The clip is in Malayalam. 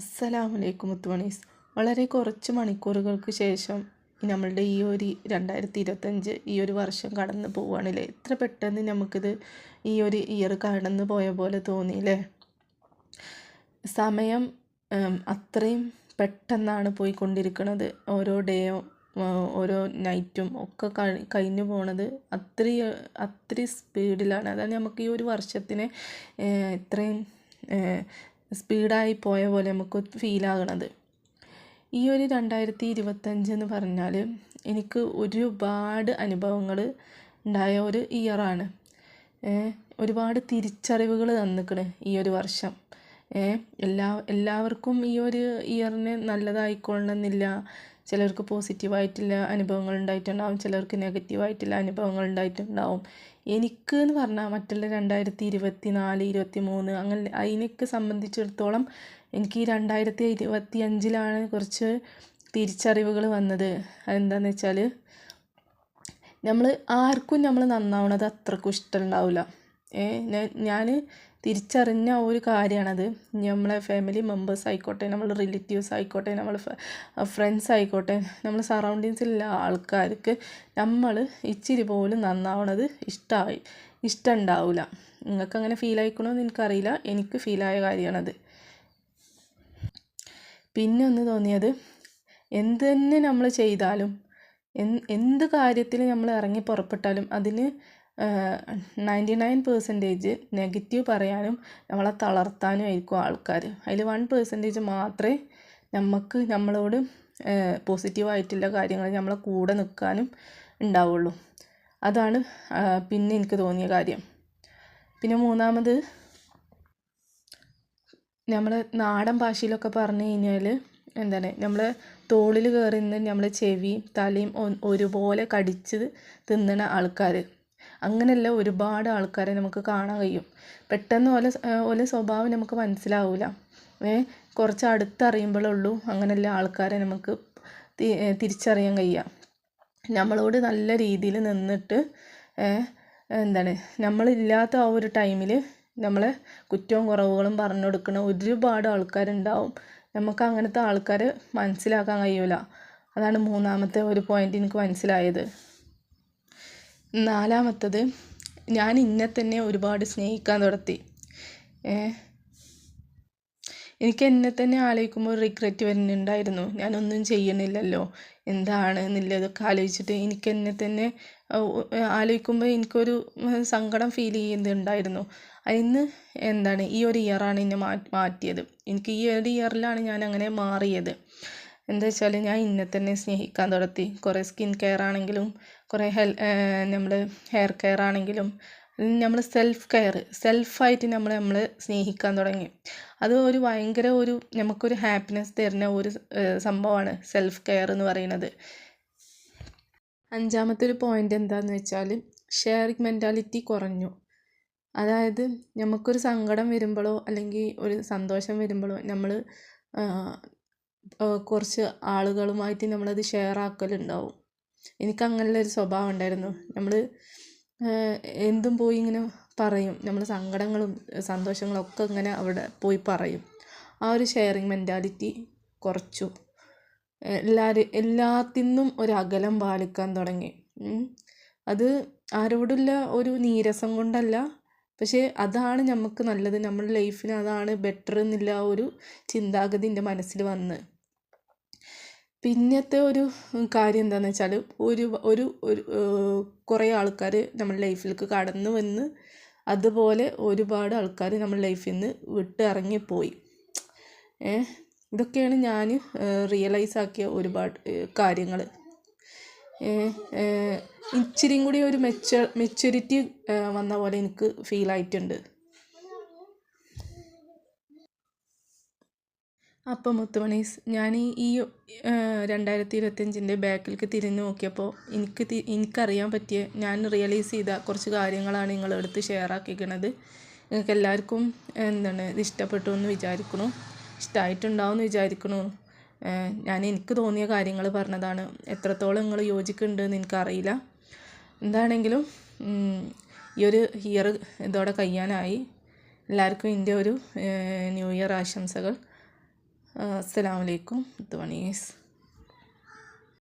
അസ്സലാമലൈക്കും മുത്തുമണീസ്. വളരെ കുറച്ച് മണിക്കൂറുകൾക്ക് ശേഷം നമ്മളുടെ ഈ ഒരു രണ്ടായിരത്തി ഇരുപത്തഞ്ച് ഈ ഒരു വർഷം കടന്നു പോവുകയാണല്ലേ? എത്ര പെട്ടെന്ന് നമുക്കിത് ഈ ഒരു ഇയർ കടന്നു പോയ പോലെ തോന്നിയില്ലേ? സമയം അത്രയും പെട്ടെന്നാണ് പോയിക്കൊണ്ടിരിക്കുന്നത് ഓരോ ഡേയോ ഓരോ നൈറ്റും ഒക്കെ കഴിഞ്ഞു പോണത് അത്രയും അത്രയും സ്പീഡിലാണ് അതാണ് നമുക്ക് ഈ ഒരു വർഷത്തിനെ ഇത്രയും സ്പീഡായി പോയ പോലെ നമുക്ക് ഫീൽ ആകണത് ഈ ഒരു രണ്ടായിരത്തി ഇരുപത്തഞ്ച് എന്ന് പറഞ്ഞാൽ എനിക്ക് ഒരുപാട് അനുഭവങ്ങൾ ഉണ്ടായ ഒരു ഇയറാണ് ഒരുപാട് തിരിച്ചറിവുകൾ തന്നിക്കണ് ഈ ഒരു വർഷം. എല്ലാ എല്ലാവർക്കും ഈ ഒരു ഇയറിന് നല്ലതായിക്കൊള്ളണമെന്നില്ല. ചിലർക്ക് പോസിറ്റീവായിട്ടുള്ള അനുഭവങ്ങൾ ഉണ്ടായിട്ടുണ്ടാവും ചിലർക്ക് നെഗറ്റീവായിട്ടുള്ള അനുഭവങ്ങൾ ഉണ്ടായിട്ടുണ്ടാവും എനിക്ക് എന്ന് പറഞ്ഞാൽ മറ്റുള്ള രണ്ടായിരത്തി ഇരുപത്തി നാല് ഇരുപത്തി മൂന്ന് അങ്ങനെ അതിനൊക്കെ സംബന്ധിച്ചിടത്തോളം എനിക്ക് ഈ രണ്ടായിരത്തി ഇരുപത്തി അഞ്ചിലാണ് കുറച്ച് തിരിച്ചറിവുകൾ വന്നത്. അതെന്താണെന്ന് വെച്ചാൽ നമ്മൾ ആർക്കും നമ്മൾ നന്നാവണത് അത്രക്കും ഇഷ്ടമുണ്ടാവില്ല ഞാൻ തിരിച്ചറിഞ്ഞ ഒരു കാര്യമാണത് നമ്മളെ ഫാമിലി മെമ്പേഴ്സ് ആയിക്കോട്ടെ നമ്മൾ റിലേറ്റീവ്സ് ആയിക്കോട്ടെ നമ്മൾ ഫ്രണ്ട്സ് ആയിക്കോട്ടെ നമ്മൾ സറൗണ്ടിങ്സിലുള്ള ആൾക്കാർക്ക് നമ്മൾ ഇച്ചിരി പോലും നന്നാവണത് ഇഷ്ടമായി ഇഷ്ടം ഉണ്ടാവില്ല നിങ്ങൾക്ക് അങ്ങനെ ഫീൽ ആയിക്കണമെന്ന് എനിക്കറിയില്ല എനിക്ക് ഫീലായ കാര്യമാണത് പിന്നെ ഒന്ന് തോന്നിയത് എന്ത് തന്നെ നമ്മൾ ചെയ്താലും എന്ത് കാര്യത്തിൽ നമ്മൾ ഇറങ്ങി പുറപ്പെട്ടാലും അതിന് നയന്റി നയൻ പേഴ്സന്റേജ് നെഗറ്റീവ് പറയാനും നമ്മളെ തളർത്താനും ആയിരിക്കും ആൾക്കാർ അതിൽ വൺ പേഴ്സന്റേജ് മാത്രമേ നമുക്ക് നമ്മളോട് പോസിറ്റീവായിട്ടുള്ള കാര്യങ്ങൾ നമ്മളെ കൂടെ നിൽക്കാനും ഉണ്ടാവുള്ളൂ. അതാണ് പിന്നെ എനിക്ക് തോന്നിയ കാര്യം. പിന്നെ മൂന്നാമത് നമ്മൾ നാടൻ ഭാഷയിലൊക്കെ പറഞ്ഞു കഴിഞ്ഞാൽ എന്താണ് നമ്മൾ തോളിൽ കയറി നിന്ന് നമ്മൾ ചെവിയും തലയും ഒരുപോലെ കടിച്ച് തിന്നണ ആൾക്കാർ അങ്ങനെയുള്ള ഒരുപാട് ആൾക്കാരെ നമുക്ക് കാണാൻ കഴിയും. പെട്ടെന്ന് ഓലെ ഓലെ സ്വഭാവം നമുക്ക് മനസ്സിലാവില്ല ഏ കുറച്ച് അടുത്തറിയുമ്പോഴുള്ളൂ അങ്ങനെയുള്ള ആൾക്കാരെ നമുക്ക് തിരിച്ചറിയാൻ കഴിയുക നമ്മളോട് നല്ല രീതിയിൽ നിന്നിട്ട് എന്താണ് നമ്മളില്ലാത്ത ആ ഒരു ടൈമിൽ നമ്മളെ കുറ്റവും കുറവുകളും പറഞ്ഞു കൊടുക്കുന്ന ഒരുപാട് ആൾക്കാരുണ്ടാവും. നമുക്ക് അങ്ങനത്തെ ആൾക്കാരെ മനസ്സിലാക്കാൻ കഴിയില്ല അതാണ് മൂന്നാമത്തെ ഒരു പോയിന്റ് എനിക്ക് മനസ്സിലായത്. നാലാമത്തത് ഞാൻ എന്നെ തന്നെ ഒരുപാട് സ്നേഹിക്കാൻ തുടത്തി എനിക്ക് എന്നെ തന്നെ ആലോചിക്കുമ്പോൾ റിഗ്രറ്റ് വരുന്നുണ്ടായിരുന്നു. ഞാനൊന്നും ചെയ്യണില്ലല്ലോ എന്താണ് എന്നുള്ളതൊക്കെ ആലോചിച്ചിട്ട് എനിക്ക് എന്നെ തന്നെ ആലോചിക്കുമ്പോൾ എനിക്കൊരു സങ്കടം ഫീൽ ചെയ്യുന്നുണ്ടായിരുന്നു. അതിന്ന് എന്താണ് ഈ ഒരു ഇയറാണ് എന്നെ മാറ്റിയത്. എനിക്ക് ഈ ഒരു ഇയറിലാണ് ഞാൻ അങ്ങനെ മാറിയത്. എന്താ വെച്ചാൽ ഞാൻ എന്നെ തന്നെ സ്നേഹിക്കാൻ തുടത്തി കുറേ സ്കിൻ കെയർ ആണെങ്കിലും കുറേ ഹെൽ നമ്മൾ ഹെയർ കെയർ ആണെങ്കിലും നമ്മൾ സെൽഫ് കെയർ സെൽഫായിട്ട് നമ്മൾ നമ്മൾ സ്നേഹിക്കാൻ തുടങ്ങി. അത് ഒരു ഭയങ്കര ഒരു നമുക്കൊരു ഹാപ്പിനെസ് തരുന്ന ഒരു സംഭവമാണ് സെൽഫ് കെയർ എന്ന് പറയുന്നത്. അഞ്ചാമത്തെ ഒരു പോയിന്റ് എന്താണെന്ന് വെച്ചാൽ ഷെയറിങ് മെന്റാലിറ്റി കുറഞ്ഞു. അതായത് നമുക്കൊരു സങ്കടം വരുമ്പോഴോ അല്ലെങ്കിൽ ഒരു സന്തോഷം വരുമ്പോഴോ നമ്മൾ കുറച്ച് ആളുകളുമായിട്ട് നമ്മളത് ഷെയർ ആക്കലുണ്ടാവും എനിക്ക് അങ്ങനെയുള്ള ഒരു സ്വഭാവം ഉണ്ടായിരുന്നു നമ്മൾ എന്തും പോയി ഇങ്ങനെ പറയും. നമ്മൾ സങ്കടങ്ങളും സന്തോഷങ്ങളും ഒക്കെ ഇങ്ങനെ അവിടെ പോയി പറയും. ആ ഒരു ഷെയറിങ് മെന്റാലിറ്റി കുറച്ചു. എല്ലാവരും എല്ലാത്തിനും ഒരു അകലം പാലിക്കാൻ തുടങ്ങി. അത് ആരോടുള്ള ഒരു നീരസം കൊണ്ടല്ല. പക്ഷേ അതാണ് നമുക്ക് നല്ലത്. നമ്മുടെ ലൈഫിന് അതാണ് ബെറ്റർ എന്നുള്ള ഒരു ചിന്താഗതി എന്റെ മനസ്സിൽ വന്ന്. പിന്നത്തെ ഒരു കാര്യം എന്താണെന്ന് വെച്ചാൽ ഒരു ഒരു ഒരു കുറേ ആൾക്കാർ നമ്മുടെ ലൈഫിലേക്ക് കടന്നു വന്ന് അതുപോലെ ഒരുപാട് ആൾക്കാർ നമ്മുടെ ലൈഫിൽ നിന്ന് വിട്ട് ഇറങ്ങിപ്പോയി ഏ ഇതൊക്കെയാണ് ഞാൻ റിയലൈസ് ആക്കിയ ഒരുപാട് കാര്യങ്ങൾ ഇച്ചിരിയും കൂടി ഒരു മെച്ച മെച്യൂരിറ്റി വന്ന പോലെ എനിക്ക് ഫീൽ ആയിട്ടുണ്ട്. അപ്പം മുത്തുമണീസ് ഞാൻ ഈ രണ്ടായിരത്തി ഇരുപത്തഞ്ചിന്റെ ബാക്കിലേക്ക് തിരിഞ്ഞു നോക്കിയപ്പോൾ എനിക്ക് എനിക്കറിയാൻ പറ്റിയ ഞാൻ റിയലൈസ് ചെയ്ത കുറച്ച് കാര്യങ്ങളാണ് നിങ്ങളെടുത്ത് ഷെയർ ആക്കിക്കണത് നിങ്ങൾക്ക് എല്ലാവർക്കും എന്താണ് ഇത് ഇഷ്ടപ്പെട്ടു എന്ന് വിചാരിക്കണു ഇഷ്ടമായിട്ടുണ്ടാവും എന്ന് വിചാരിക്കണു ഞാൻ എനിക്ക് തോന്നിയ കാര്യങ്ങൾ പറഞ്ഞതാണ്. എത്രത്തോളം നിങ്ങൾ യോജിക്കുന്നുണ്ടെന്ന് എനിക്കറിയില്ല. എന്താണെങ്കിലും ഈ ഒരു ഇയർ ഇതോടെ കഴിയാനായി. എല്ലാവർക്കും എന്റെ ഒരു ന്യൂ ഇയർ ആശംസകൾ. അസ്സലാമലൈക്കും ഇത് വണീസ്